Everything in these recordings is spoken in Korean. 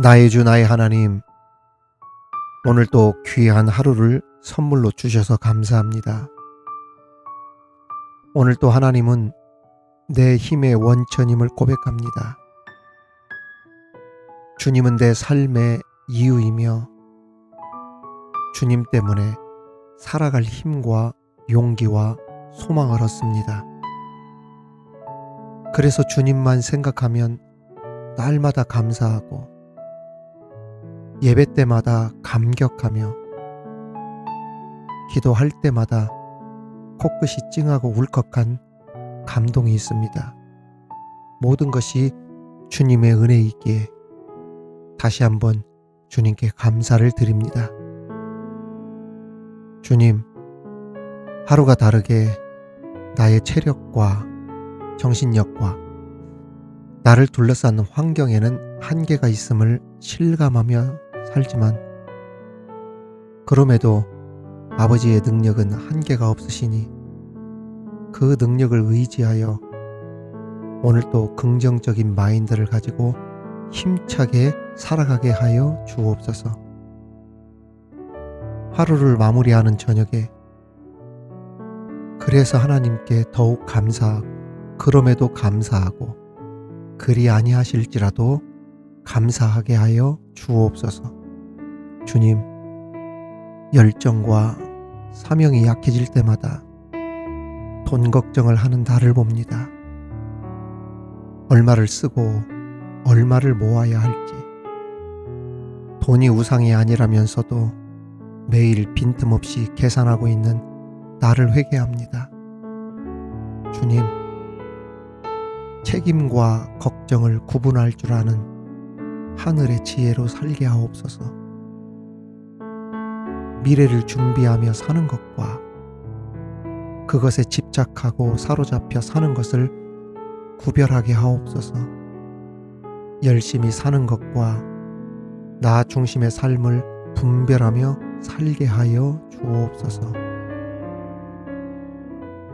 나의 주 나의 하나님, 오늘 또 귀한 하루를 선물로 주셔서 감사합니다. 오늘 또 하나님은 내 힘의 원천임을 고백합니다. 주님은 내 삶의 이유이며 주님 때문에 살아갈 힘과 용기와 소망을 얻습니다. 그래서 주님만 생각하면 날마다 감사하고 예배 때마다 감격하며 기도할 때마다 코끝이 찡하고 울컥한 감동이 있습니다. 모든 것이 주님의 은혜이기에 다시 한번 주님께 감사를 드립니다. 주님, 하루가 다르게 나의 체력과 정신력과 나를 둘러싸는 환경에는 한계가 있음을 실감하며 살지만 그럼에도 아버지의 능력은 한계가 없으시니 그 능력을 의지하여 오늘 또 긍정적인 마인드를 가지고 힘차게 살아가게 하여 주옵소서. 하루를 마무리하는 저녁에 그래서 하나님께 더욱 감사하고 그럼에도 감사하고 그리 아니하실지라도 감사하게 하여 주옵소서. 주님, 열정과 사명이 약해질 때마다 돈 걱정을 하는 나를 봅니다. 얼마를 쓰고 얼마를 모아야 할지. 돈이 우상이 아니라면서도 매일 빈틈없이 계산하고 있는 나를 회개합니다. 주님, 책임과 걱정을 구분할 줄 아는 하늘의 지혜로 살게 하옵소서. 미래를 준비하며 사는 것과 그것에 집착하고 사로잡혀 사는 것을 구별하게 하옵소서. 열심히 사는 것과 나 중심의 삶을 분별하며 살게 하여 주옵소서.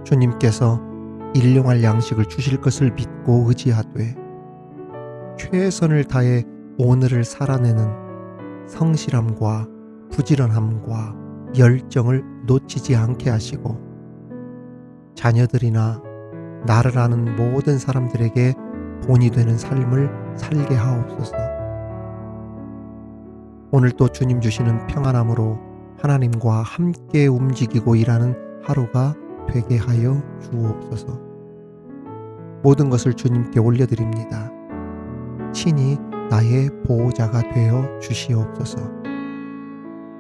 주님께서 일용할 양식을 주실 것을 믿고 의지하되 최선을 다해 오늘을 살아내는 성실함과 부지런함과 열정을 놓치지 않게 하시고 자녀들이나 나를 아는 모든 사람들에게 본이 되는 삶을 살게 하옵소서. 오늘 또 주님 주시는 평안함으로 하나님과 함께 움직이고 일하는 하루가 되게 하여 주옵소서. 모든 것을 주님께 올려드립니다. 친히 나의 보호자가 되어 주시옵소서.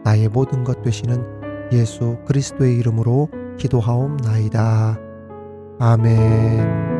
나의 모든 것 되시는 예수 그리스도의 이름으로 기도하옵나이다. 아멘.